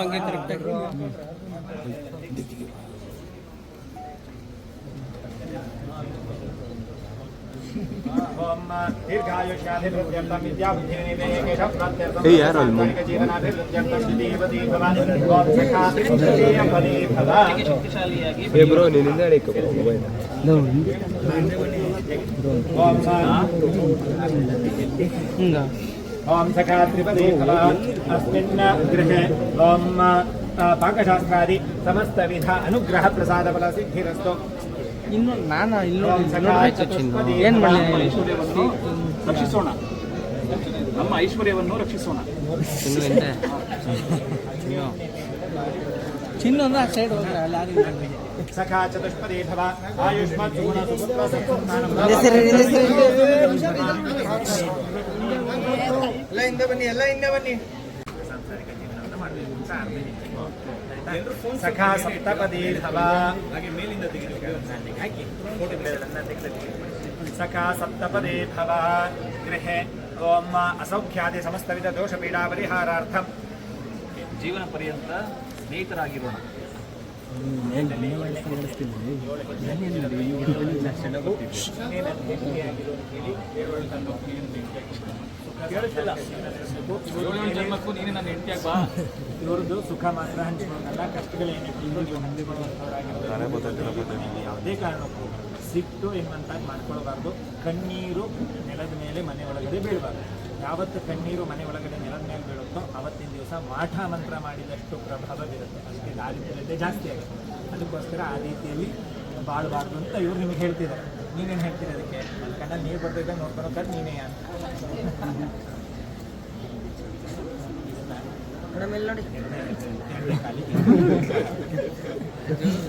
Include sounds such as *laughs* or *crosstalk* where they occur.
ಹಂಗೆ ಕರೆಕ್ಟಾಗಿ ಏ ಯಾರು ಅಲ್ಲಿ ಏ ಬ್ರೋ ನಿನ್ನಿಂದ ಹೇಳಿಕೊ ಮೊಬೈಲ್ ಹಿಂಗ ಓಂ ಸಖಾ ತ್ರಿಪದಿ ಫಲ ಅಸ್ಮಿನ್ ಗೃಹೆ ಓಂ ಆ, ಪಾಕಶಾಸ್ತ್ರಾದಿ ಸಮಸ್ತ ವಿಧ ಅನುಗ್ರಹ ಪ್ರಸಾದ ಫಲ ಸಿದ್ಧಿರಸ್ತು ಇನ್ನು ನಾನು ಇಲ್ಲೋ ಓಂ ಸಖಾ ಆಯ್ತು ಚಿನ್ನು. ಚತುಷ್ಪದಿ ಏನ್ ಮಾಡಿ ರಕ್ಷಿಸೋಣ ನಮ್ಮ ಐಶ್ವರ್ಯವನ್ನು ರಕ್ಷಿಸೋಣ. ಸೈಡ್ ಸಖಾ ಚತುಷ್ಪದೇ ಭವ ಆಯುಷ್ಮತ್ ಸುಗುಣ ಸುಪುತ್ರ ಸಂತಾನಂ ಎಲ್ಲ ಹಿಂದೆ ಬನ್ನಿ ಎಲ್ಲ ಹಿಂದೆ ಬನ್ನಿ. ಸಖಾ ಸಪ್ತಪದಿ ಮೇಲಿಂದ ಸಖಾ ಸಪ್ತಪದಿ ಭವ ಗೃಹೆ ಓಂ ಅಸೌಖ್ಯಾದಿ ಸಮಸ್ತವಿಧ ದೋಷ ಪೀಡಾ ಪರಿಹಾರಾರ್ಥ. ಜೀವನ ಪರ್ಯಂತ ಸ್ನೇಹಿತರಾಗಿರೋಣ. ಜನ್ಮಕ್ಕೂ ನೀನೇ ನನ್ನ ಹೆಂಡತಿಯಾಗಿ ಬಾ ಇವ್ರದ್ದು ಸುಖ ಮಾತ್ರ ಹಂಚಿಕೊಳ್ಳೋದಲ್ಲ ಹೊಂದಿಕೊಳ್ಳುವಂಥವರಾಗಿರ್ಬೋದು. ಯಾವುದೇ ಕಾರಣಕ್ಕೂ ಸಿಟ್ಟು ಎಂಬಂತಾಗಿ ಮಾಡ್ಕೊಳ್ಬಾರ್ದು. ಕಣ್ಣೀರು ನೆಲದ ಮೇಲೆ ಮನೆ ಒಳಗಡೆ ಬೀಳಬಾರ್ದು. ಯಾವತ್ತು ಕಣ್ಣೀರು ಮನೆ ಒಳಗಡೆ ನೆಲದ ಮೇಲೆ ಬೀಳುತ್ತೋ ಅವತ್ತಿನ ದಿವಸ ಮಾಠ ಮಂತ್ರ ಮಾಡಿದಷ್ಟು ಪ್ರಭಾವ ಬೀರುತ್ತೆ ಅದಕ್ಕೆ ದಾರಿದ್ರ್ಯತೆ ಜಾಸ್ತಿ ಆಗುತ್ತೆ. ಅದಕ್ಕೋಸ್ಕರ ಆ ರೀತಿಯಲ್ಲಿ ಬಾಳಬಾರ್ದು ಅಂತ ಇವ್ರು ನಿಮಗೆ ಹೇಳ್ತಿದ್ದಾರೆ. ನೀವೇನು ಹೇಳ್ತೀರಿ ಅದಕ್ಕೆ? ನನ್ನ ಕಣ್ಣಲ್ಲಿ ನೀರು ನೋಡ್ಕೊಂಡು ಕಣ್ಣು ನೀನೇ ಅಂತ. ಮೇಡಮ್ ಇಲ್ಲಿ ನೋಡಿ? ಕಾಲಿಗೆ *laughs*